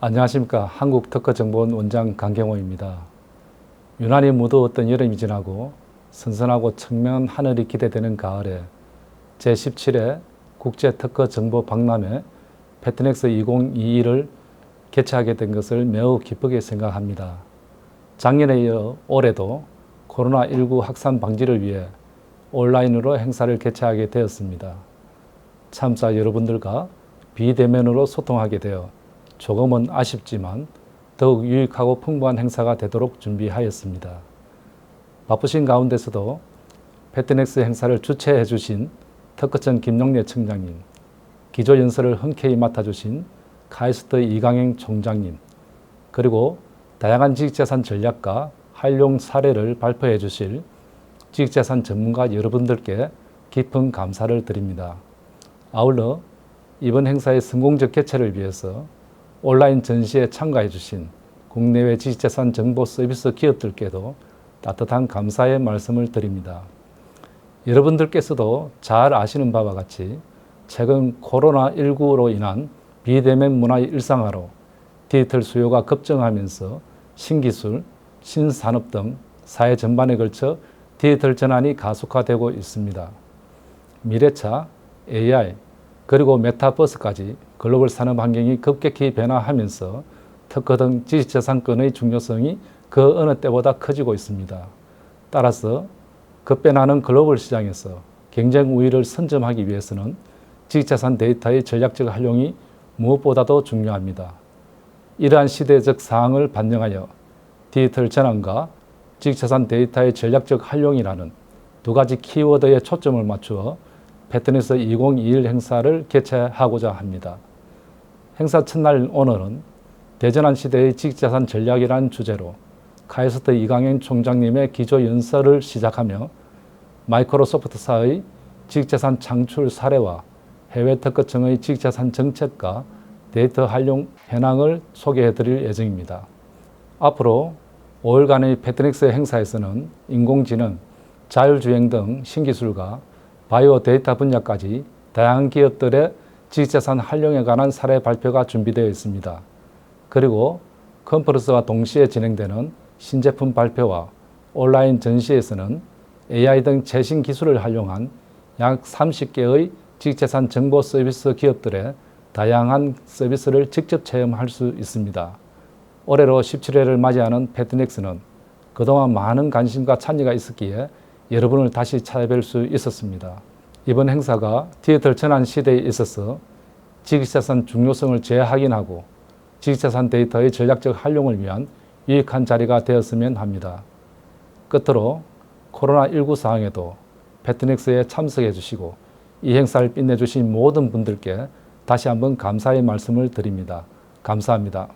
안녕하십니까. 한국특허정보원 원장 강경호입니다. 유난히 무더웠던 여름이 지나고 선선하고 청명한 하늘이 기대되는 가을에 제17회 국제특허정보 박람회 패트넥스 2022를 개최하게 된 것을 매우 기쁘게 생각합니다. 작년에 이어 올해도 코로나19 확산 방지를 위해 온라인으로 행사를 개최하게 되었습니다. 참사 여러분들과 비대면으로 소통하게 되어 조금은 아쉽지만 더욱 유익하고 풍부한 행사가 되도록 준비하였습니다. 바쁘신 가운데서도 패트넥스 행사를 주최해 주신 특허청 김용래 청장님, 기조 연설을 흔쾌히 맡아주신 카이스트 이강행 총장님, 그리고 다양한 지식재산 전략과 활용 사례를 발표해 주실 지식재산 전문가 여러분들께 깊은 감사를 드립니다. 아울러 이번 행사의 성공적 개최를 위해서 온라인 전시에 참가해 주신 국내외 지식재산 정보 서비스 기업들께도 따뜻한 감사의 말씀을 드립니다. 여러분들께서도 잘 아시는 바와 같이 최근 코로나19로 인한 비대면 문화의 일상화로 디지털 수요가 급증하면서 신기술, 신산업 등 사회 전반에 걸쳐 디지털 전환이 가속화되고 있습니다. 미래차, AI, 그리고 메타버스까지 글로벌 산업 환경이 급격히 변화하면서 특허 등 지식재산권의 중요성이 그 어느 때보다 커지고 있습니다. 따라서 급변하는 글로벌 시장에서 경쟁 우위를 선점하기 위해서는 지식재산 데이터의 전략적 활용이 무엇보다도 중요합니다. 이러한 시대적 사항을 반영하여 디지털 전환과 지식재산 데이터의 전략적 활용이라는 두 가지 키워드에 초점을 맞추어 패트니스 2021 행사를 개최하고자 합니다. 행사 첫날 오늘은 대전환 시대의 지식자산 전략이라는 주제로 카이스트 이강현 총장님의 기조 연설을 시작하며 마이크로소프트사의 지식자산 창출 사례와 해외 특허청의 지식자산 정책과 데이터 활용 현황을 소개해 드릴 예정입니다. 앞으로 5일간의 패트닉스 행사에서는 인공지능, 자율주행 등 신기술과 바이오 데이터 분야까지 다양한 기업들의 지식자산 활용에 관한 사례 발표가 준비되어 있습니다. 그리고 컨퍼런스와 동시에 진행되는 신제품 발표와 온라인 전시에서는 AI 등 최신 기술을 활용한 약 30개의 지식재산 정보 서비스 기업들의 다양한 서비스를 직접 체험할 수 있습니다. 올해로 17회를 맞이하는 패트넥스는 그동안 많은 관심과 찬의가 있었기에 여러분을 다시 찾아뵐 수 있었습니다. 이번 행사가 디지털 전환 시대에 있어서 지식자산 중요성을 재확인하고 지식자산 데이터의 전략적 활용을 위한 유익한 자리가 되었으면 합니다. 끝으로 코로나19 상황에도 패트닉스에 참석해 주시고 이 행사를 빛내 주신 모든 분들께 다시 한번 감사의 말씀을 드립니다. 감사합니다.